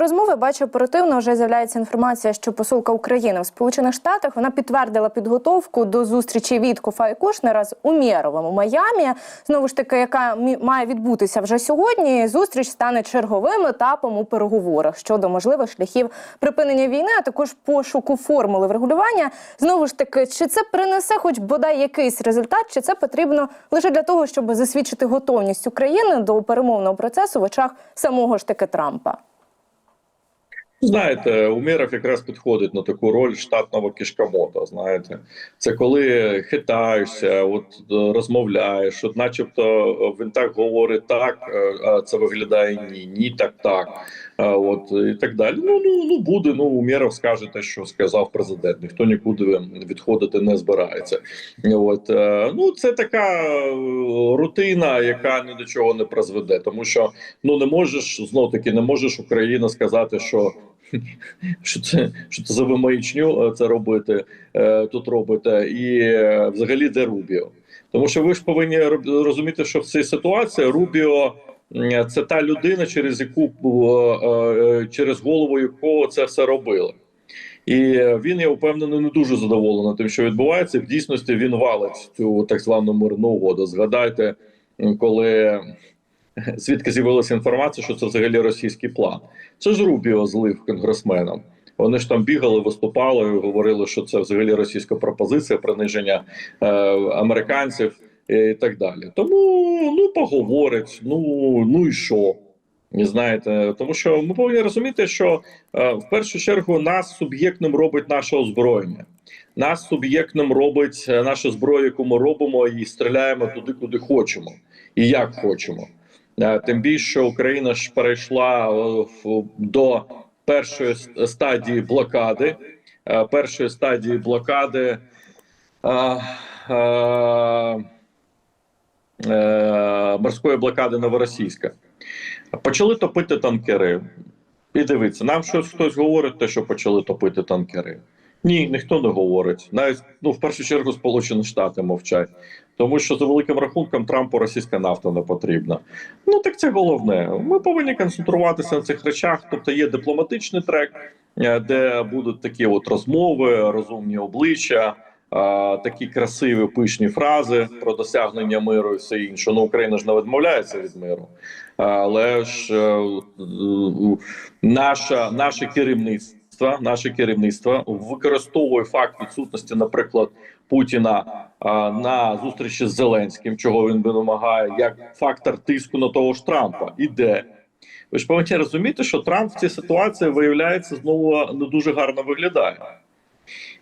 розмови бачу оперативно вже з'являється інформація, що посолка України в Сполучених Штатах вона підтвердила підготовку до зустрічі Віткофа і Кушнера з Умєровим у Майамі. Знову ж таки, яка має відбутися вже сьогодні. Зустріч стане черговим етапом у переговорах щодо можливих шляхів припинення війни, а також пошуку формули врегулювання. Знову ж таки, чи це принесе хоч бодай якийсь результат, чи це потрібно лише для того, щоб засвідчити готовність України до перемовного процесу в очах самого ж таки Трампа? Знаєте, Умєров якраз підходить на таку роль штатного кішкомота. Знаєте, це коли хитаєшся, от е, розмовляєш, от начебто е, він так говорить так, е, а це виглядає ні, ні, так, так. От і так далі. Ну ну ну буде. Ну Умєров скаже те, що сказав президент. Ніхто нікуди відходити не збирається. От ну це така рутина, яка ні до чого не призведе, тому що ну не можеш знов таки, не можеш Україна сказати, що. Що це що це за вимаячню е, це робити е, тут робите, і е, взагалі де Рубіо? Тому що ви ж повинні розуміти, що в цій ситуації Рубіо це та людина, через яку через голову якого це все робили. І він, я впевнений, не дуже задоволений тим, що відбувається. В дійсності він валить цю так звану мирну угоду. Згадайте, коли звідки з'явилася інформація, що це взагалі російський план. Це ж Рубіо злив конгресменам. Вони ж там бігали, виступали говорили, що це взагалі російська пропозиція, приниження е, американців і так далі. Тому ну поговорять, ну ну і що? Не знаєте, тому що ми повинні розуміти, що е, в першу чергу нас суб'єктним робить наше озброєння. Нас суб'єктним робить е, наша зброя, яку ми робимо, і стріляємо туди, куди хочемо, і як хочемо. Е, Тим більше що Україна ж перейшла е, до першої стадії блокади. Е, Першої стадії блокади е, е, е, морської блокади новоросійська. Почали топити танкери. І дивіться, нам щось хтось говорить, те, що почали топити танкери. Ні, ніхто не говорить. Навіть ну, в першу чергу Сполучені Штати мовчать. Тому що за великим рахунком Трампу російська нафта не потрібна. Ну так це головне. Ми повинні концентруватися на цих речах. Тобто є дипломатичний трек, е, де будуть такі от розмови, розумні обличчя, а, такі красиві пишні фрази про досягнення миру і все інше. Ну Україна ж не відмовляється від миру, але ж е, е, наша наше керівництво. Наше керівництво використовує факт відсутності, наприклад, Путіна а, на зустрічі з Зеленським, чого він вимагає, як фактор тиску на того ж Трампа. Іде. Ви ж повинні розуміти, що Трамп в цій ситуації виявляється знову не дуже гарно виглядає.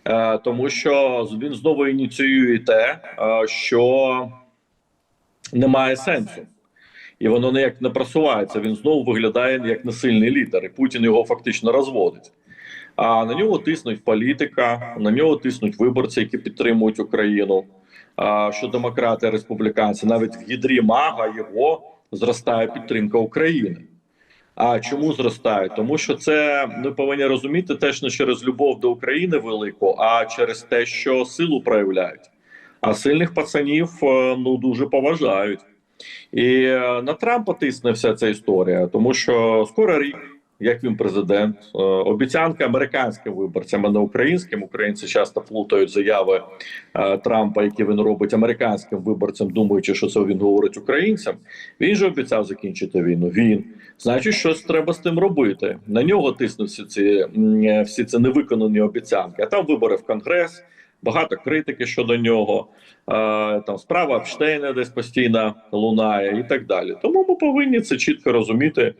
Е, тому що він знову ініціює те, е, що немає сенсу. І воно ніяк не просувається. Він знову виглядає як несильний лідер, і Путін його фактично розводить. А на нього тиснуть політика, на нього тиснуть виборці, які підтримують Україну. Що демократи, республіканці, навіть в ядрі мага його зростає підтримка України. А чому зростає? Тому що це ми повинні розуміти теж не через любов до України велику, а через те, що силу проявляють. А сильних пацанів е, ну дуже поважають. І е, на Трампа тисне вся ця історія, тому що скоро рік, як він президент, е, обіцянка американським виборцям, а не українським. Українці часто плутають заяви е, Трампа, які він робить американським виборцям, думаючи, що це він говорить українцям. Він же обіцяв закінчити війну. Він значить, щось треба з тим робити. На нього тиснуть всі ці е, всі ці невиконані обіцянки. А там вибори в конгрес. Багато критики щодо нього, там справа Епштейна десь постійно лунає і так далі. Тому ми повинні це чітко розуміти,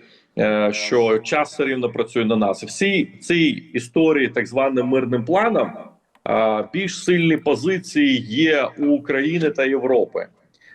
що час все рівно працює на нас. Всі цій історії, так званим мирним планом, е, більш сильні позиції є у України та Європи,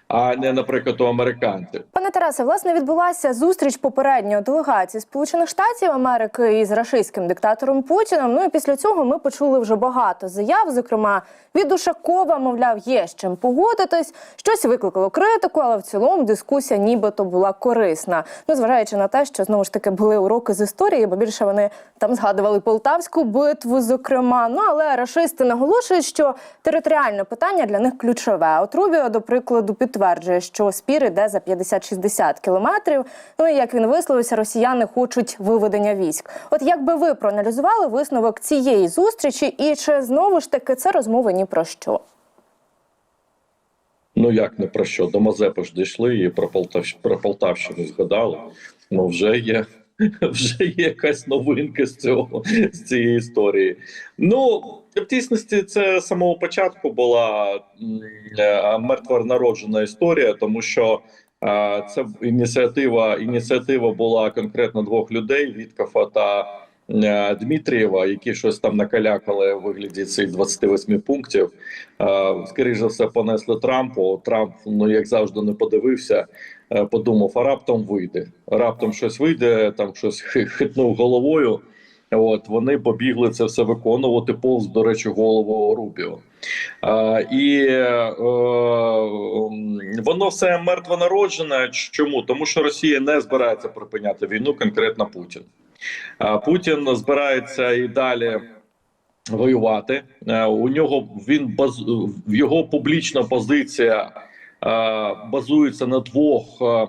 а не, наприклад, у американців. Пане Тарасе, власне, відбулася зустріч попередньої делегації Сполучених Штатів Америки із рашистським диктатором Путіним. Ну і після цього ми почули вже багато заяв. Зокрема, від Ушакова, мовляв, є з чим погодитись. Щось викликало критику, але в цілому дискусія нібито була корисна. Ну, зважаючи на те, що знову ж таки були уроки з історії, бо більше вони там згадували Полтавську битву, зокрема. Ну але рашисти наголошують, що територіальне питання для них ключове. От Рубіо, до прикладу, підтримує підтверджує, що спір іде за 50-60 кілометрів. Ну і як він висловився, росіяни хочуть виведення військ. От як би ви проаналізували висновок цієї зустрічі, і чи знову ж таки це розмови ні про що? Ну як не про що? До Мазепи ж дійшли і про Полтав... про Полтавщину згадали. Ну вже є. Вже є якась новинка з цього з цієї історії. Ну в дійсності це з самого початку була е, мертва народжена історія, тому що е, це ініціатива. Ініціатива була конкретно двох людей: Віткафа та е, Дмитрієва, які щось там накалякали у вигляді цих 28 пунктів. Скоріше за все, понесли Трампу. Трамп, ну як завжди, не подивився. Подумав, а раптом вийде. Раптом щось вийде, там щось хитнув головою. От вони побігли це все виконувати повз, до речі, голову Рубіо. А, і е, воно все мертво народжене. Чому? Тому що Росія не збирається припиняти війну, конкретно Путін. А Путін збирається і далі воювати. Е, У нього він баз його публічна позиція е, базується на двох е,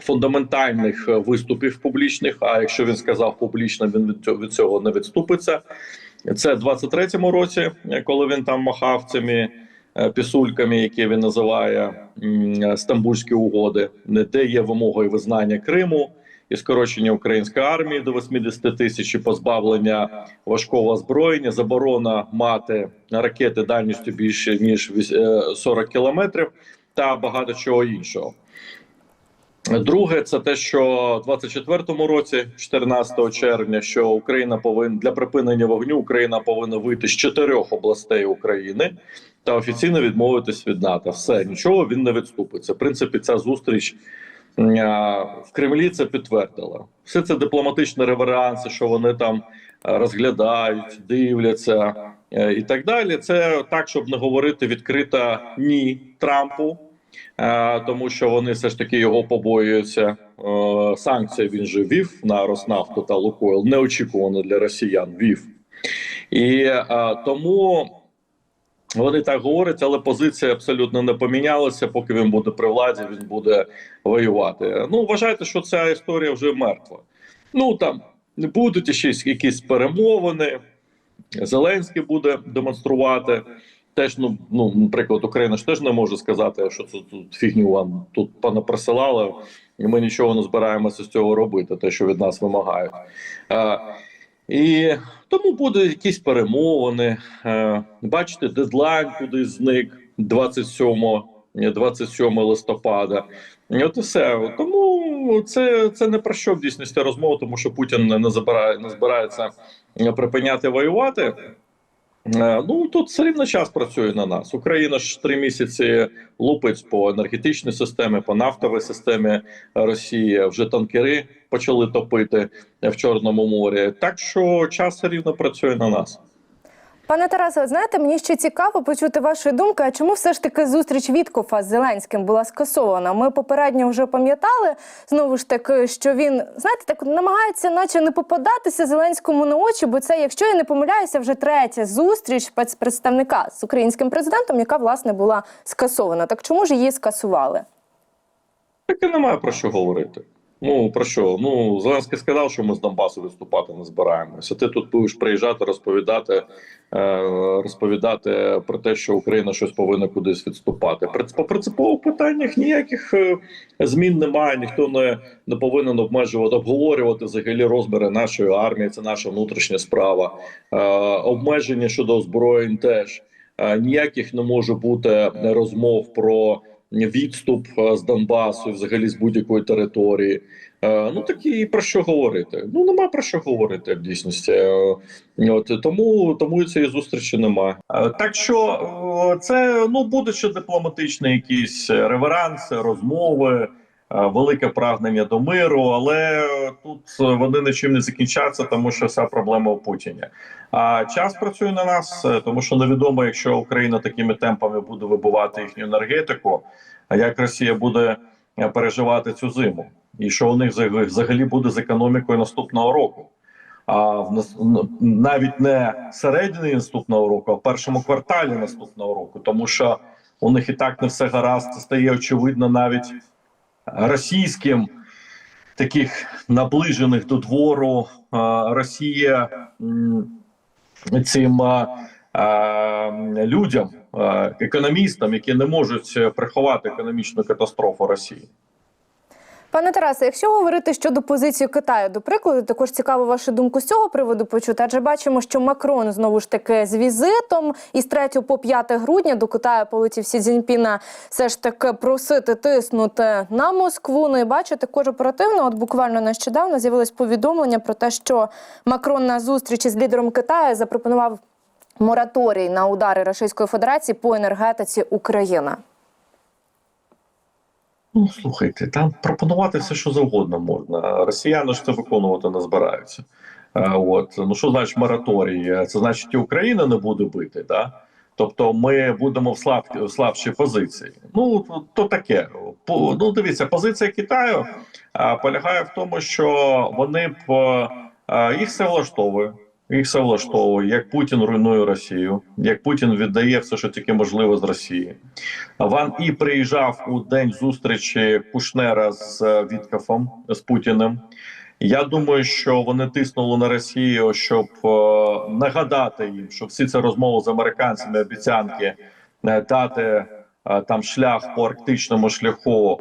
фундаментальних е, виступів публічних. А якщо він сказав публічно, він від цього, не відступиться. Це в 23-му році, е, коли він там махав цими е, пісульками, які він називає Стамбульські угоди, де є вимогою визнання Криму і скорочення української армії до 80 тисяч, позбавлення важкого озброєння, заборона мати ракети дальністю більше ніж віс- е, 40 кілометрів та багато чого іншого. Друге, це те, що в 24-му році, 14 червня, що Україна повинна для припинення вогню Україна повинна вийти з чотирьох областей України та офіційно відмовитись від НАТО. Все нічого він не відступиться. В принципі, ця зустріч в Кремлі це підтвердила. Все це дипломатичні реверанси, що вони там е, розглядають, дивляться е, і так далі. Це так, щоб не говорити відкрито ні Трампу. Е, тому що вони все ж таки його побоюються. Е, Санкції він же вів на Роснафту та Лукойл, неочікувано для росіян вів. І е, тому вони так говорять, але позиція абсолютно не помінялася. Поки він буде при владі, він буде воювати. Ну, вважайте, що ця історія вже мертва. Ну там будуть ще якісь перемовини. Зеленський буде демонструвати. Теж, ну, ну, наприклад, Україна ж теж не може сказати, що це тут фігню вам тут понаприсилали, і ми нічого не збираємося з цього робити, те, що від нас вимагають. А, і тому буде якісь перемовини. Е, бачите, дедлайн кудись зник 27, 27 листопада. І от і все. Тому це, це не про що в дійсності розмова, тому що Путін не забирає, не збирається припиняти воювати. Е, Ну тут все рівно час працює на нас. Україна ж три місяці лупить по енергетичній системі, по нафтовій системі Росії. Вже танкери почали топити в Чорному морі. Так що час рівно працює на нас. Пане Тарасе, знаєте, мені ще цікаво почути вашу думку, а чому все ж таки зустріч Віткофа з Зеленським була скасована? Ми попередньо вже пам'ятали знову ж таки, що він знаєте, так намагається, наче не попадатися Зеленському на очі, бо це, якщо я не помиляюся, вже третя зустріч спецпредставника з українським президентом, яка власне була скасована. Так чому ж її скасували? Так і немає про що говорити. Ну про що? Ну Зеленський сказав, що ми з Донбасу виступати не збираємося. Ти тут будеш приїжджати, розповідати, е, розповідати про те, що Україна щось повинна кудись відступати. По принципових питаннях ніяких е, змін немає. Ніхто не, не повинен обмежувати, обговорювати взагалі розміри нашої армії. Це наша внутрішня справа. Е, обмеження щодо озброєнь теж ніяких не може бути розмов про відступ е, з Донбасу, взагалі з будь-якої території. Е, Ну такі про що говорити? Ну нема про що говорити в дійсності. Е, От тому тому цієї зустрічі немає. Е, Так що це ну буде ще якісь реверанси, розмови. Е, Велике прагнення до миру, але тут вони нічим не закінчаться, тому що вся проблема у Путіні. А час працює на нас, е, тому що невідомо, якщо Україна такими темпами буде вибивати їхню енергетику, а як Росія буде е, переживати цю зиму, і що у них взаг- взагалі буде з економікою наступного року. А в нас навіть не середині наступного року, а в першому кварталі наступного року, тому що у них і так не все гаразд. Стає очевидно навіть російським таких наближених до двору Росія цим людям, економістам, які не можуть приховати економічну катастрофу Росії. Пане Тарасе, якщо говорити щодо позиції Китаю, до прикладу, також цікаво вашу думку з цього приводу почути. Адже бачимо, що Макрон знову ж таки з візитом із 3 по 5 грудня до Китаю полетів Сі Цзіньпіна все ж таки просити тиснути на Москву. Ну і бачу також оперативно. От буквально нещодавно з'явилось повідомлення про те, що Макрон на зустрічі з лідером Китаю запропонував мораторій на удари Російської Федерації по енергетиці України. Ну, слухайте, там пропонувати все, що завгодно можна. Росіяни ж це виконувати не збираються. Е, От ну що значить мораторій? Е, Це значить, і Україна не буде бити, да? Тобто ми будемо в слаб, в слабшій позиції. Ну то- то таке. По- Ну дивіться, позиція Китаю полягає в тому, що вони б їх все влаштовує. Їх все влаштовує, як Путін руйнує Росію, як Путін віддає все, що тільки можливо з Росії. Ван І приїжджав у день зустрічі Кушнера з е, Віткафом з Путіним. Я думаю, що вони тиснули на Росію, щоб е, нагадати їм, що всі ці розмови з американцями, обіцянки е, дати там шлях по арктичному шляху,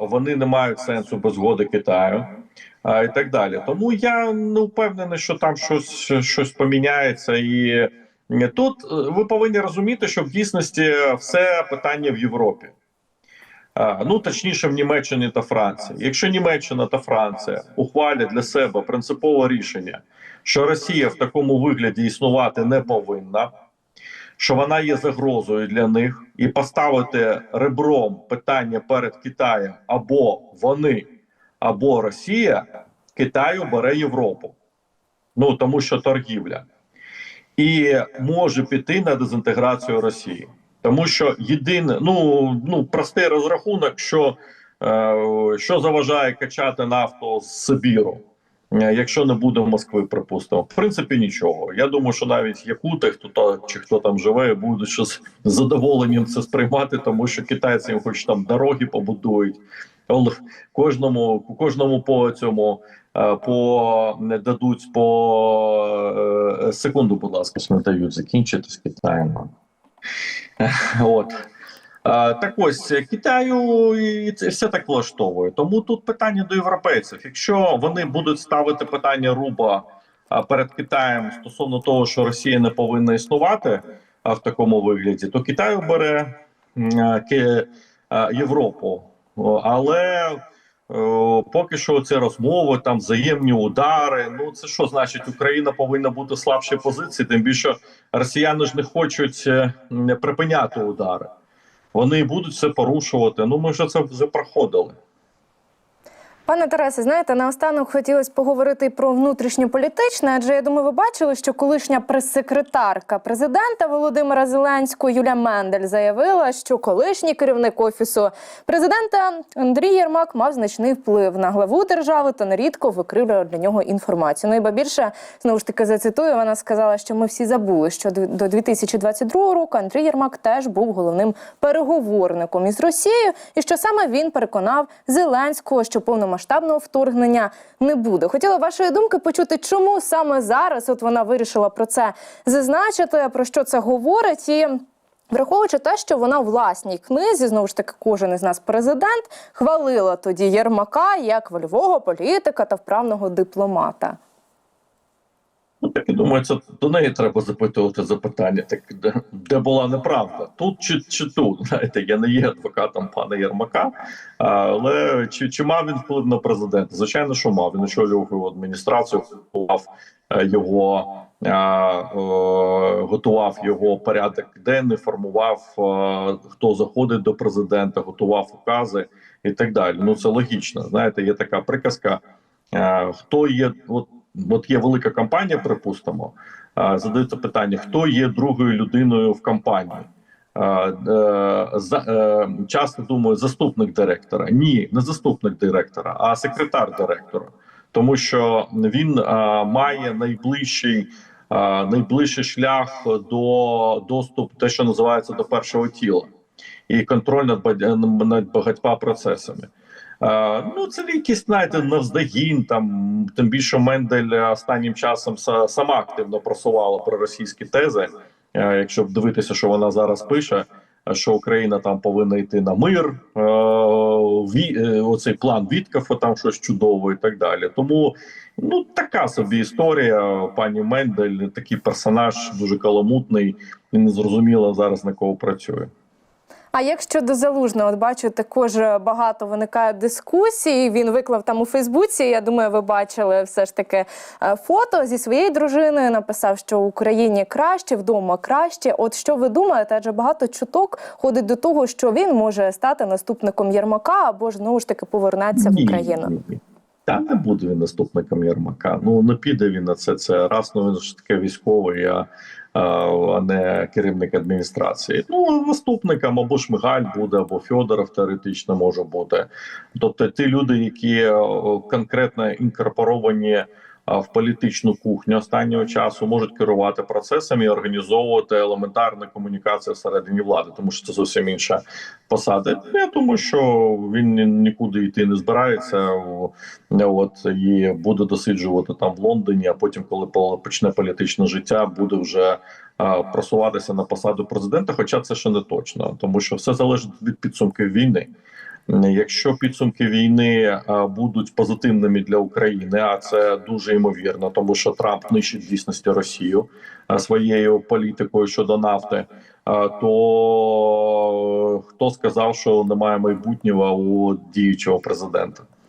вони не мають сенсу без згоди Китаю. І так далі, тому я не впевнений, що там щось щось поміняється, і Тут е, ви повинні розуміти, що в дійсності все питання в Європі. Ну точніше, в Німеччині та Франції. Якщо Німеччина та Франція ухвалять для себе принципове рішення, що Росія в такому вигляді існувати не повинна, що вона є загрозою для них, і поставити ребром питання перед Китаєм або вони, або Росія, Китаю бере Європу. Ну тому що торгівля і може піти на дезінтеграцію Росії, тому що єдине, ну ну простий розрахунок, що, е, що заважає качати нафту з Сибіру, е, якщо не буде Москви, припустимо, в принципі, нічого. Я думаю, що навіть якути, хто та чи хто там живе, будуть з задоволенням це сприймати, тому що китайці хоч там дороги побудують. Кожному кожному по цьому е, по не дадуть по е, секунду, будь ласка, не дають закінчити з Китаєм. Е, От. Е, Так ось Китаю і це все так влаштовує. Тому тут питання до європейців. Якщо вони будуть ставити питання руба перед Китаєм стосовно того, що Росія не повинна існувати в такому вигляді, то Китай бере Європу. Але поки що це розмови, там взаємні удари. Ну це що значить, Україна повинна бути в слабшій позиції, тим більше росіяни ж не хочуть е, припиняти удари. Вони будуть все порушувати. Ну ми вже це вже проходили. Пане Тарасе, знаєте, наостанок хотілося поговорити про внутрішньополітичне, адже я думаю, ви бачили, що колишня прес-секретарка президента Володимира Зеленського Юля Мендель заявила, що колишній керівник офісу президента Андрій Єрмак мав значний вплив на главу держави та нерідко викривлював для нього інформацію. Ну і ба більше знову ж таки зацитую. Вона сказала, що ми всі забули, що до до 2022 року Андрій Єрмак теж був головним переговорником із Росією, і що саме він переконав Зеленського, що повномасштабного вторгнення не буде. Хотіла вашої думки почути, чому саме зараз от вона вирішила про це зазначити, про що це говорить і. Враховуючи те, що вона у власній книзі, знову ж таки, кожен із нас президент хвалила тоді Єрмака як вольового політика та вправного дипломата. Ну так я думаю, це до неї треба запитувати запитання. Так де, де була неправда? Тут чи, чи тут? Знаєте, я не є адвокатом пана Єрмака, але чи, чи мав він вплив на президента? Звичайно, що мав. Він очолював його адміністрацію, готував е, його, е, готував його порядок денний, формував е, хто заходить до президента, готував укази і так далі. Ну це логічно. Знаєте, є така приказка. Хто є от от є велика компанія, припустимо, задається питання: хто є другою людиною в компанії? Е, за, е, часто думаю, заступник директора. Ні, не заступник директора, а секретар директора, тому що він має найближчий найближчий шлях до доступу, те, що називається до першого тіла, і контроль над над багатьма процесами. Ну, це якісь, знаєте, навздогін, там тим більше Мендель останнім часом са- сама активно просувала проросійські тези. Е, Якщо дивитися, що вона зараз пише, що Україна там повинна йти на мир, е, ві, е, оцей план Віткафа, там щось чудове і так далі. Тому ну така собі історія. Пані Мендель, такий персонаж дуже каламутний і незрозуміло зараз на кого працює. А як щодо залужного, от бачу, також багато виникає дискусій. Він виклав там у Фейсбуці. Я думаю, ви бачили все ж таки е, фото зі своєю дружиною. Написав, що в Україні краще, вдома краще. От що ви думаєте? Адже багато чуток ходить до того, що він може стати наступником Єрмака або ж знову ж таки повернеться в Ні, Україну. Та не буде він наступником Єрмака. Ну не піде він на це. Це раз ну він ж таке військовий, а, а, не керівник адміністрації. Ну наступником або Шмигаль буде, або Фьодоров теоретично може бути. Тобто ті люди, які конкретно інкорпоровані в політичну кухню останнього часу, можуть керувати процесами і організовувати елементарну комунікацію всередині влади, тому що це зовсім інша посада. Я думаю, що він нікуди йти не збирається. От і буде досліджувати там в Лондоні. А потім, коли по- почне політичне життя, буде вже просуватися на посаду президента. Хоча це ще не точно, тому що все залежить від підсумків війни. Якщо підсумки війни будуть позитивними для України, а це дуже ймовірно, тому що Трамп нищить в дійсності Росію своєю політикою щодо нафти. То хто сказав, що немає майбутнього у діючого президента?